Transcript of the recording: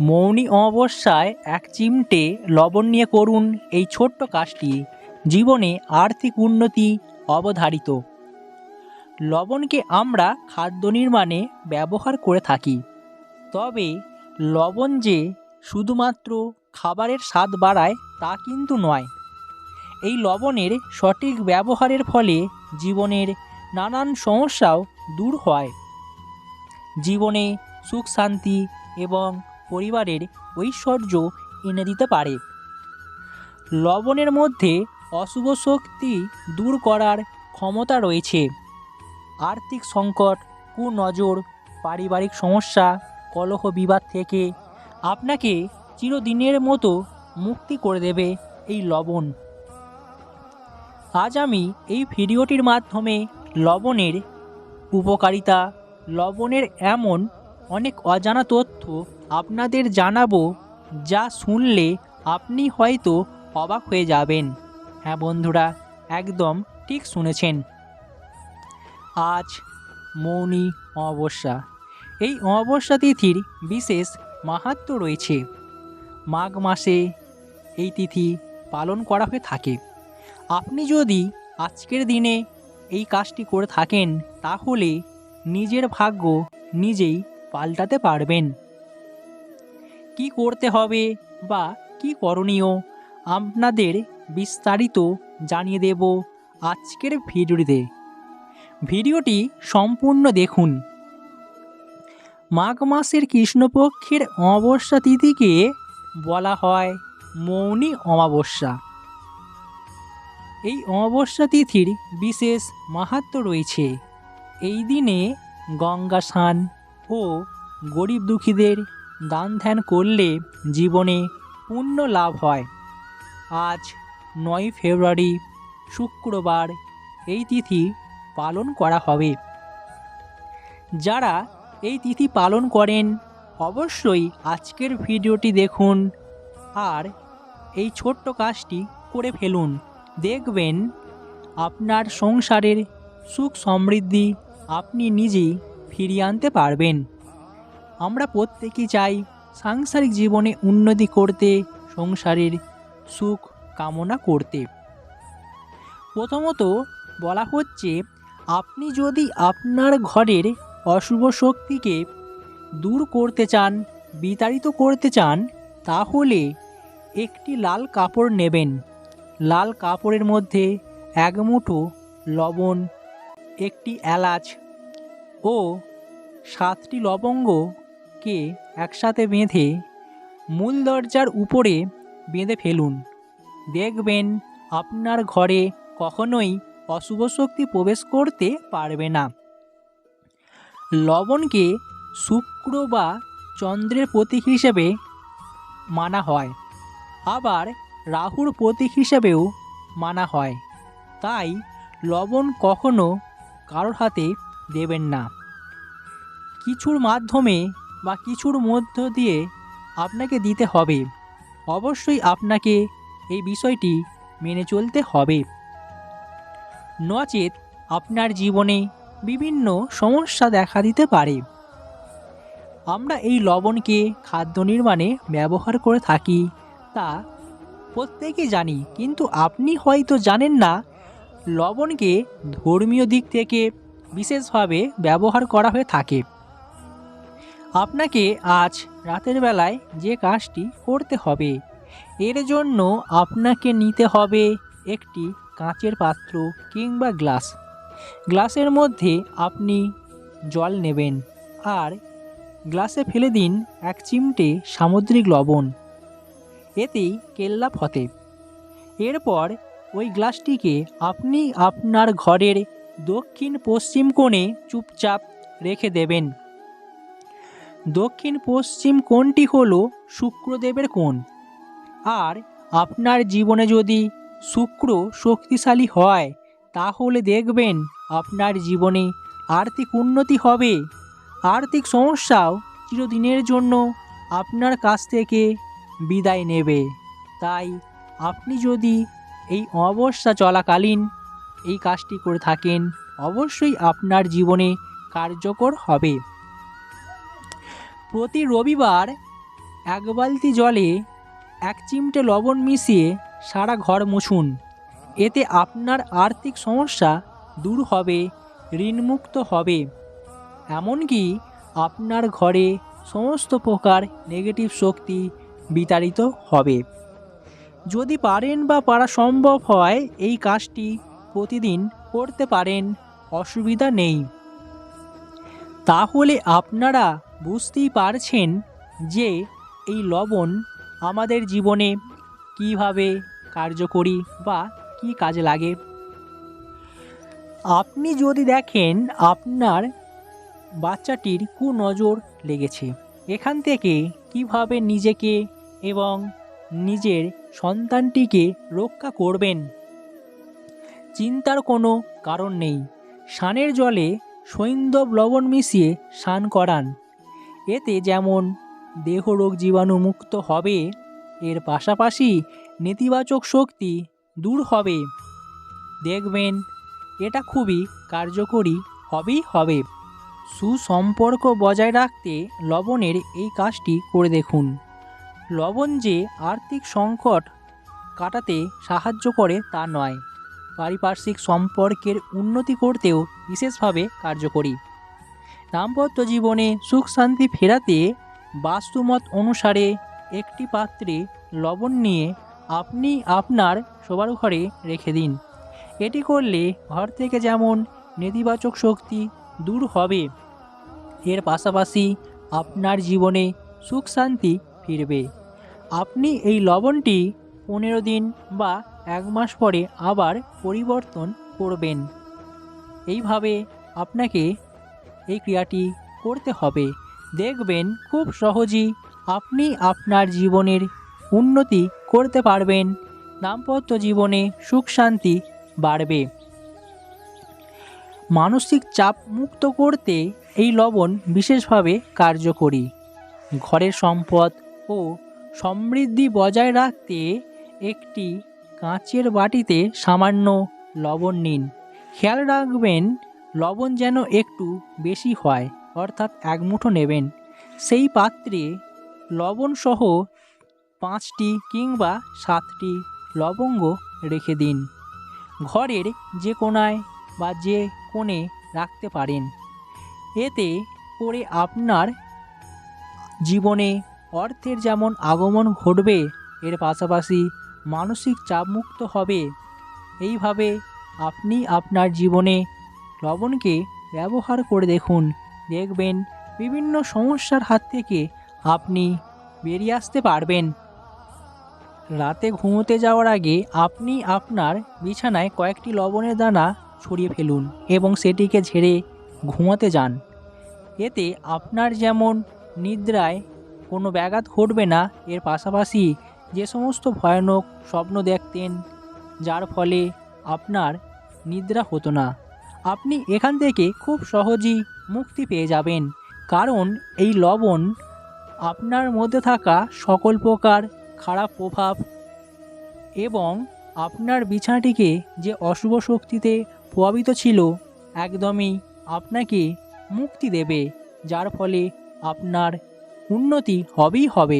মৌনী অমাবস্যায় এক চিমটে লবণ নিয়ে করুন এই ছোট্ট কাজটি। জীবনে আর্থিক উন্নতি অবধারিত। লবণকে আমরা খাদ্য নির্মাণে ব্যবহার করে থাকি। তবে লবণ যে শুধুমাত্র খাবারের স্বাদ বাড়ায় তা কিন্তু নয়। এই লবণের সঠিক ব্যবহারের ফলে জীবনের নানান সমস্যাও দূর হয়। জীবনে সুখ শান্তি এবং পরিবারের ঐশ্বর্য এনে দিতে পারে। লবণের মধ্যে অশুভ শক্তি দূর করার ক্ষমতা রয়েছে। আর্থিক সংকট, কুনজর, পারিবারিক সমস্যা, কলহ বিবাদ থেকে আপনাকে চিরদিনের মতো মুক্তি করে দেবে এই লবণ। আজ আমি এই ভিডিওটির মাধ্যমে লবণের উপকারিতা, লবণের এমন অনেক অজানা তথ্য আপনাদের জানাব, যা শুনলে আপনি হয়তো অবাক হয়ে যাবেন। হ্যাঁ বন্ধুরা, একদম ঠিক শুনেছেন। আজ মৌনি অমাবস্যা। এই অমাবস্যা তিথির বিশেষ মাহাত্ম রয়েছে। মাঘ মাসে এই তিথি পালন করা হয়ে থাকে। আপনি যদি আজকের দিনে এই কাজটি করে থাকেন, তাহলে নিজের ভাগ্য নিজেই পাল্টাতে পারবেন। কি করতে হবে বা কি করণীয়, আপনাদের বিস্তারিত জানিয়ে দেব আজকের ভিডিওটিতে। ভিডিওটি সম্পূর্ণ দেখুন। মাঘ মাসের কৃষ্ণপক্ষের অমাবস্যা তিথিকে বলা হয় মৌনী অমাবস্যা। এই অমাবস্যা তিথির বিশেষ মাহাত্ম্য রয়েছে। এই দিনে গঙ্গা স্নান ও গরিব দুঃখীদের দান ধ্যান করলে জীবনে পুণ্য লাভ হয়। আজ নয় ফেব্রুয়ারি, শুক্রবার এই তিথি পালন করা হবে। যারা এই তিথি পালন করেন, অবশ্যই আজকের ভিডিওটি দেখুন আর এই ছোট্ট কাজটি করে ফেলুন। দেখবেন আপনার সংসারের সুখ সমৃদ্ধি আপনি নিজেই ফিরিয়ে আনতে পারবেন। আমরা প্রত্যেকেই চাই সাংসারিক জীবনে উন্নতি করতে, সংসারের সুখ কামনা করতে। প্রথমত বলা হচ্ছে, আপনি যদি আপনার ঘরের অশুভ শক্তিকে দূর করতে চান, বিতাড়িত করতে চান, তাহলে একটি লাল কাপড় নেবেন। লাল কাপড়ের মধ্যে এক মুঠো লবণ, একটি এলাচ ও সাতটি লবঙ্গকে একসাথে বেঁধে মূল দরজার উপরে বেঁধে ফেলুন। দেখবেন আপনার ঘরে কখনোই অশুভ শক্তি প্রবেশ করতে পারবে না। লবণকে শুক্র বা চন্দ্রের প্রতীক হিসেবে মানা হয়, আবার রাহুর প্রতীক হিসেবেও মানা হয়। তাই লবণ কখনো কারোর হাতে দেবেন না। কিছুর মাধ্যমে বা কিছুর মধ্য দিয়ে আপনাকে দিতে হবে। অবশ্যই আপনাকে এই বিষয়টি মেনে চলতে হবে। নচেত আপনার জীবনে বিভিন্ন সমস্যা দেখা দিতে পারে। আমরা এই লবণকে খাদ্য নির্মাণে ব্যবহার করে থাকি, তা প্রত্যেকেই জানি, কিন্তু আপনি হয়তো জানেন না, লবণকে ধর্মীয় দিক থেকে বিশেষভাবে ব্যবহার করা হয়ে থাকে। আপনাকে আজ রাতের বেলায় যে কাজটি করতে হবে, এর জন্য আপনাকে নিতে হবে একটি কাঁচের পাত্র কিংবা গ্লাস। গ্লাসের মধ্যে আপনি জল নেবেন আর গ্লাসে ফেলে দিন এক চিমটে সামুদ্রিক লবণ। এতেই কেল্লা ফতে। এরপর ওই গ্লাসটিকে আপনি আপনার ঘরের দক্ষিণ পশ্চিম কোণে চুপচাপ রেখে দেবেন। দক্ষিণ পশ্চিম কোণটি হল শুক্রদেবের কোণ। আর আপনার জীবনে যদি শুক্র শক্তিশালী হয়, তাহলে দেখবেন আপনার জীবনে আর্থিক উন্নতি হবে। আর্থিক সমস্যাও চিরদিনের জন্য আপনার কাছ থেকে বিদায় নেবে। তাই আপনি যদি এই অমাবস্যা চলাকালীন এই কাজটি করে থাকেন, অবশ্যই আপনার জীবনে কার্যকর হবে। প্রতি রবিবার এক বালতি জলে এক চিমটে লবণ মিশিয়ে সারা ঘর মুছুন। এতে আপনার আর্থিক সমস্যা দূর হবে, ঋণমুক্ত হবে। এমনকি আপনার ঘরে সমস্ত প্রকার নেগেটিভ শক্তি বিতাড়িত হবে। যদি পারেন বা পারা সম্ভব হয়, এই কাজটি প্রতিদিন করতে পারেন, অসুবিধা নেই। তাহলে আপনারা বুঝতেই পারছেন যে এই লবণ আমাদের জীবনে কীভাবে কার্যকরী বা কি কাজে লাগে। আপনি যদি দেখেন আপনার বাচ্চাটির কুনজর লেগেছে, এখান থেকে কীভাবে নিজেকে এবং নিজের সন্তানটিকে রক্ষা করবেন চিন্তার কোনো কারণ নেই। স্নানের জলে সৈন্দব লবণ মিশিয়ে স্নান করান। এতে যেমন দেহরোগ জীবাণু মুক্ত হবে, এর পাশাপাশি নেতিবাচক শক্তি দূর হবে। দেখবেন, এটা খুবই কার্যকরী হবেই হবে। সুসম্পর্ক বজায় রাখতে লবণের এই কাজটি করে দেখুন। লবণ যে আর্থিক সংকট কাটাতে সাহায্য করে তা নয়। পারিপার্শ্বিক সম্পর্কের উন্নতি করতেও বিশেষভাবে কার্যকরী। দাম্পত্য জীবনে সুখ শান্তি ফেরাতে বাস্তুমত অনুসারে একটি পাত্রে লবণ নিয়ে আপনি আপনার শোবার ঘরে রেখে দিন। এটি করলে ঘর থেকে যেমন নেতিবাচক শক্তি দূর হবে, এর পাশাপাশি আপনার জীবনে সুখ শান্তি ফিরবে। আপনি এই লবণটি পনেরো দিন বা এক মাস পরে আবার পরিবর্তন করবেন। এইভাবে আপনাকে এই ক্রিয়াটি করতে হবে। দেখবেন খুব সহজেই আপনি আপনার জীবনের উন্নতি করতে পারবেন। দাম্পত্য জীবনে সুখ শান্তি বাড়বে। মানসিক চাপ মুক্ত করতে এই লবণ বিশেষভাবে কার্যকরী। ঘরের সম্পদ ও সমৃদ্ধি বজায় রাখতে একটি কাঁচের বাটিতে সামান্য লবণ নিন। খেয়াল রাখবেন লবণ যেন একটু বেশি হয়, অর্থাৎ এক মুঠো নেবেন। সেই পাত্রে লবণ সহ পাঁচটি কিংবা সাতটি লবঙ্গ রেখে দিন। ঘরের যে কোনায় বা যে কোণে রাখতে পারেন। এতে করে আপনার জীবনে অর্থের যেমন আগমন ঘটবে, এর পাশাপাশি মানসিক চাপমুক্ত হবে। এইভাবে আপনি আপনার জীবনে লবণকে ব্যবহার করে দেখুন। দেখবেন বিভিন্ন সমস্যার হাত থেকে আপনি বেরিয়ে আসতে পারবেন। রাতে ঘুমোতে যাওয়ার আগে আপনি আপনার বিছানায় কয়েকটি লবণের দানা ছড়িয়ে ফেলুন এবং সেটিকে ঝেড়ে ঘুমাতে যান। এতে আপনার যেমন নিদ্রায় কোনো ব্যাঘাত ঘটবে না, এর পাশাপাশি যে সমস্ত ভয়ানক স্বপ্ন দেখতেন, যার ফলে আপনার নিদ্রা হতো না। আপনি এখান থেকে খুব সহজেই মুক্তি পেয়ে যাবেন। কারণ এই লবণ আপনার মধ্যে থাকা সকল প্রকার খারাপ প্রভাব এবং আপনার বিছানাটিকে যে অশুভ শক্তিতে প্রভাবিত ছিল, একদমই আপনাকে মুক্তি দেবে, যার ফলে আপনার উন্নতি হবেই হবে।